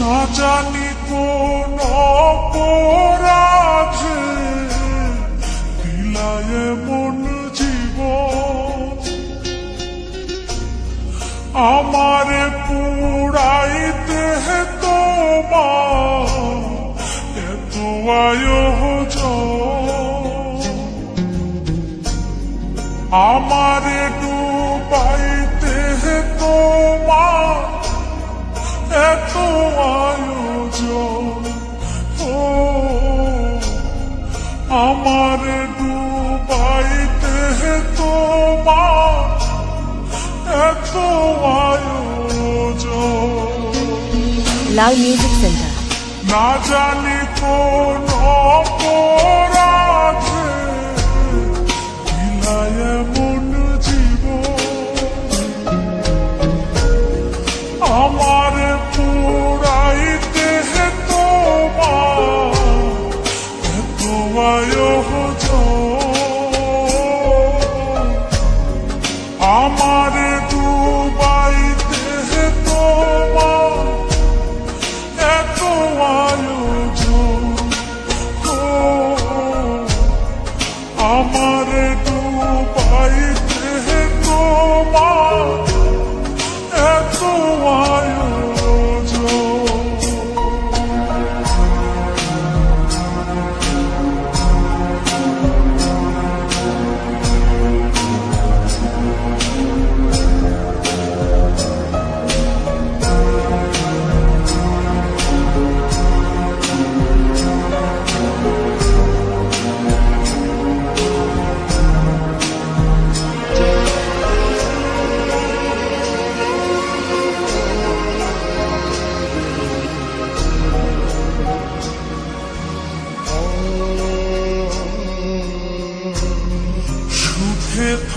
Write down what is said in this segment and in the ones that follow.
না জানি কোন অপরাধে দিলায় মন জীবন। আমারে পুরাইতে তোমার এত আয়োজন আমারে আমারে ডুবাইতে হে তোমার এত লাল মিউজিক সেন্টার না জানি কোন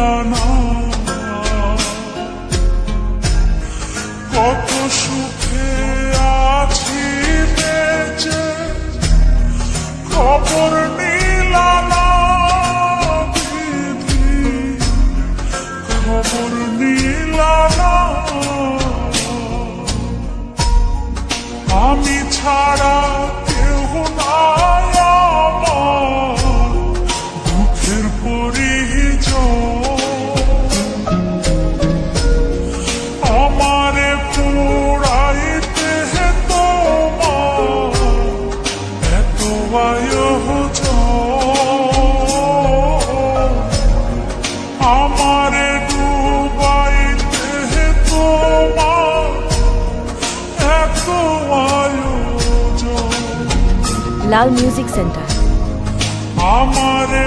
দিলা না লাল মিউজিক সেন্টার। আমারে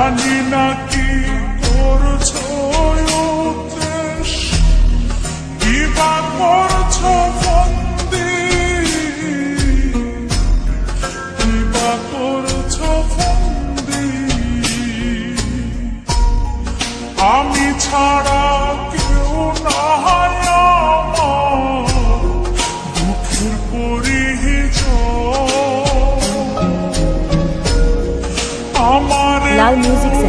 জানি না কি করছ উদ্দেশ কি বা করছ বন্দি? কি বা বন্দি? আমি ছাড়া আমার লাল মিউজিক